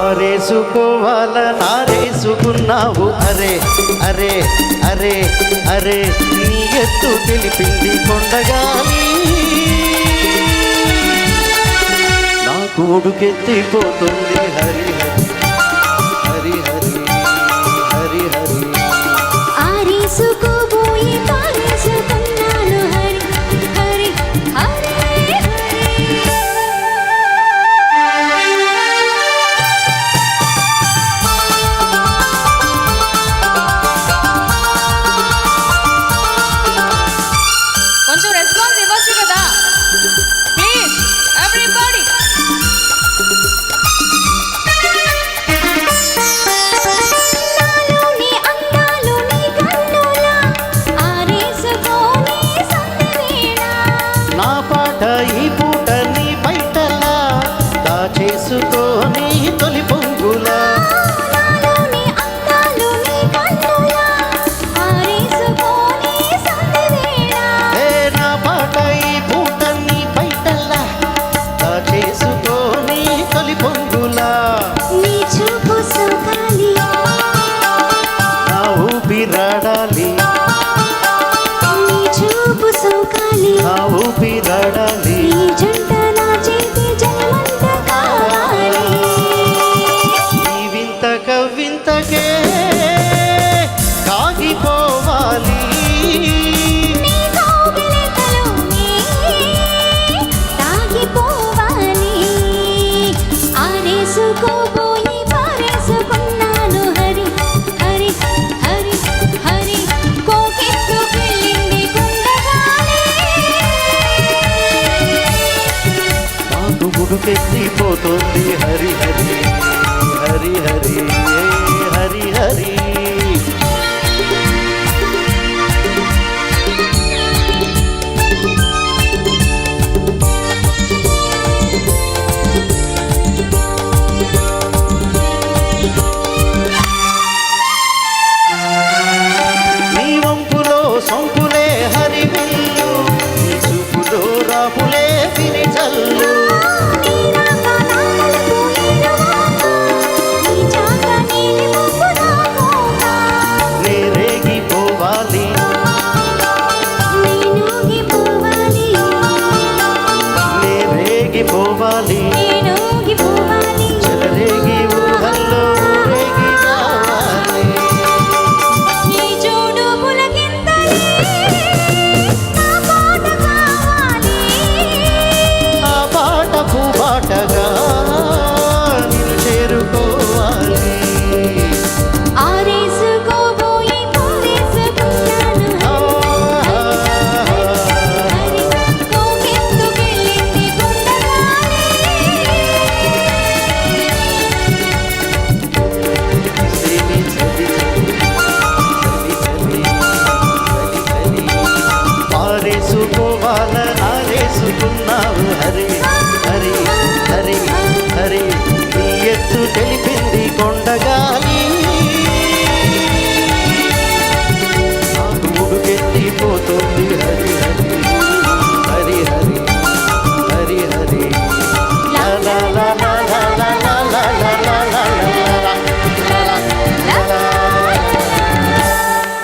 అరేసుకోవాల నారేసుకున్నావు అరే అరే అరే అరే నీ ఎత్తు తెలిపింది కొండగాలి. నా కోడుకెత్తిపోతున్న తెలుసుకోబోయి పారేసుకున్నాను. హరి హరి హరి హరి కోకిట్లు హరి హరి.